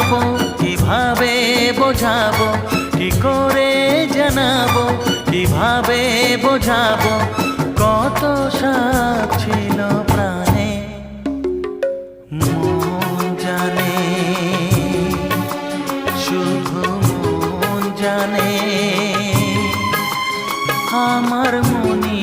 পাবো কীভাবে বোঝাবো, কি করে জানাব, কীভাবে বোঝাবো, কত সাপ ছিল প্রাণে, মন জানে, শুধু মন জানে, আমার মনি